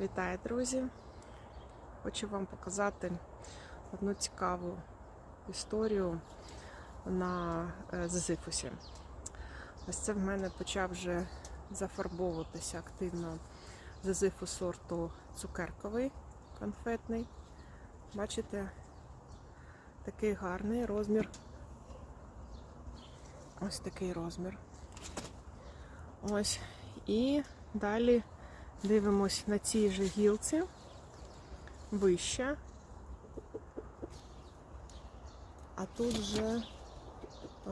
Вітаю, друзі! Хочу вам показати одну цікаву історію на е, Зазифусі. Ось це в мене почав вже зафарбовуватися активно зазифу сорту цукерковий конфетний. Бачите, такий гарний розмір. Ось такий розмір. Ось. І далі дивимось на цій же гілці вище. А тут вже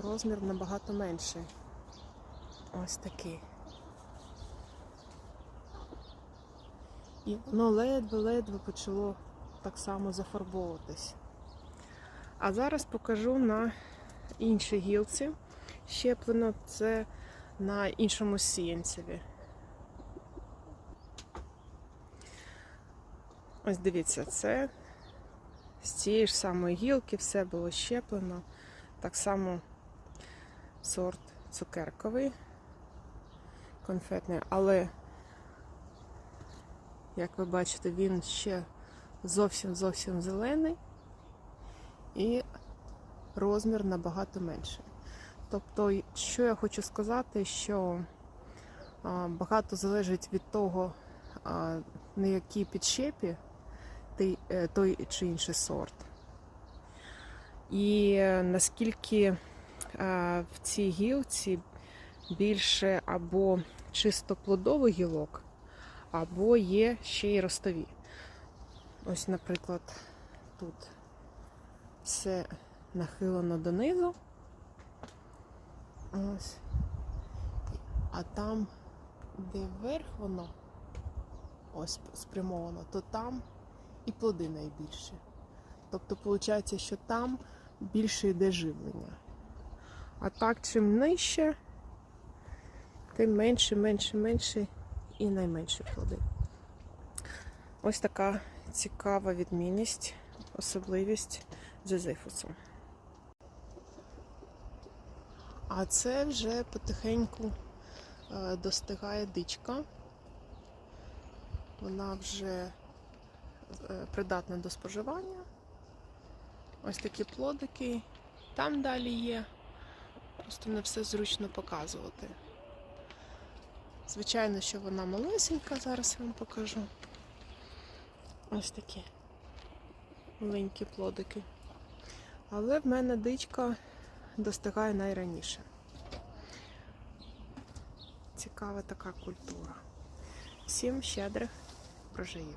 розмір набагато менший. Ось такий. І воно ледве-ледве почало так само зафарбовуватись. А зараз покажу на іншій гілці. Щеплено це на іншому сіянцеві. Ось дивіться, це з цієї ж самої гілки все було щеплено. Так само сорт цукерковий, конфетний, але, як ви бачите, він ще зовсім зовсім зелений і розмір набагато менший. Тобто, що я хочу сказати, що багато залежить від того, на якій підщепі той, е, той чи інший сорт. І е, наскільки е, в цій гілці більше або чисто плодових гілок, або є ще й ростові. Ось, наприклад, тут все нахилено донизу. Ось. А там, де вверх воно ось спрямовано, то там і плоди найбільші. Тобто, виходить, що там більше йде живлення. А так, чим нижче, тим менше, менше, менше і найменші плоди. Ось така цікава відмінність, особливість зезифусу. А це вже потихеньку е, достигає дичка. Вона вже е, придатна до споживання. Ось такі плодики. Там далі є. Просто не все зручно показувати. Звичайно, що вона малесенька, зараз я вам покажу. Ось такі маленькі плодики. Але в мене дичка достигає найраніше. Цікава така культура. Всім щедрих врожаїв!